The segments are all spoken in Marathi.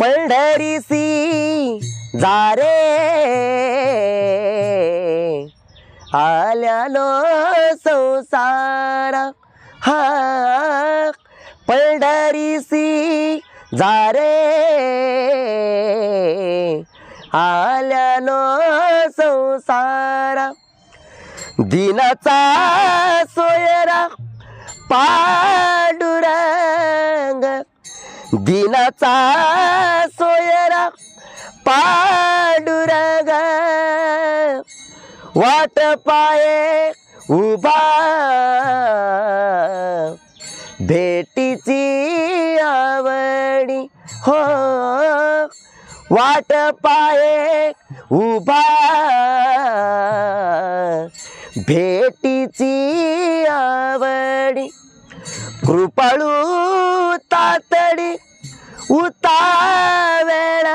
पंढरीसी जारे आल्यालो संसार हा पंढरीसी जारे आल्यालो संसार दिनाचा सोयरा पाडुरंग दिनाचा सोयरा पांडुरंग वाट पाये उभा. भेटीची आवडी हो. वाट पाये उभा. भेटीची आवडी कृपाळू तातडी उतावेळ.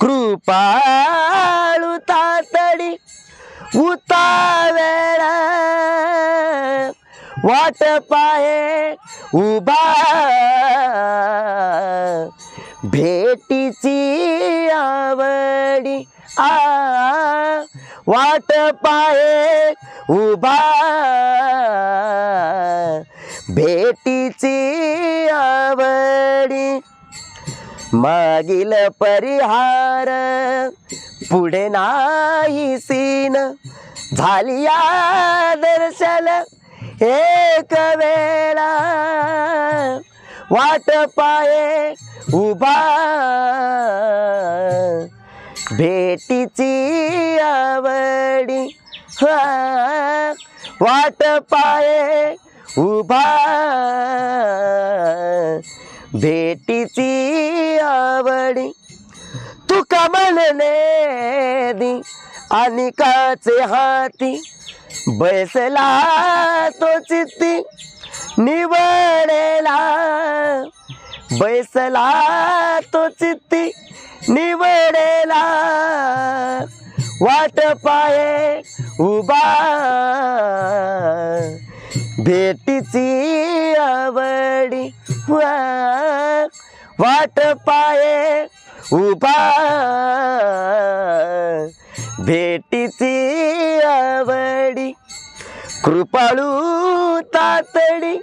कृपाळू तातडी उतावेळ. वाट पाये उभा. भेटीची आवडी आ. वाट पाये उभा. मागील परिहार. पुढे नाही सीन. झाली या दर्शन एक वेळा. वाट पाये उभा. भेटीची आवडी. वाट पाये उभा. भेटीची आवडी तुका म्हणणे दी आणि काचे हाती बैसला तो चित्ती निवडेला. बैसला तो चित्ती निवडेला. वाट पाये उभा. भेटीची आवडी वा- वाट पाये उभा भेटीची आवडी कृपाळू तातडी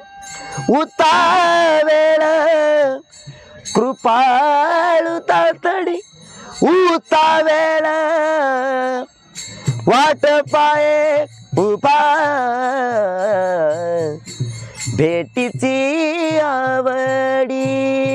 उतावेळ कृपाळू तातडी उतावेळ. वाट पाये उभा भेटीची आवडी.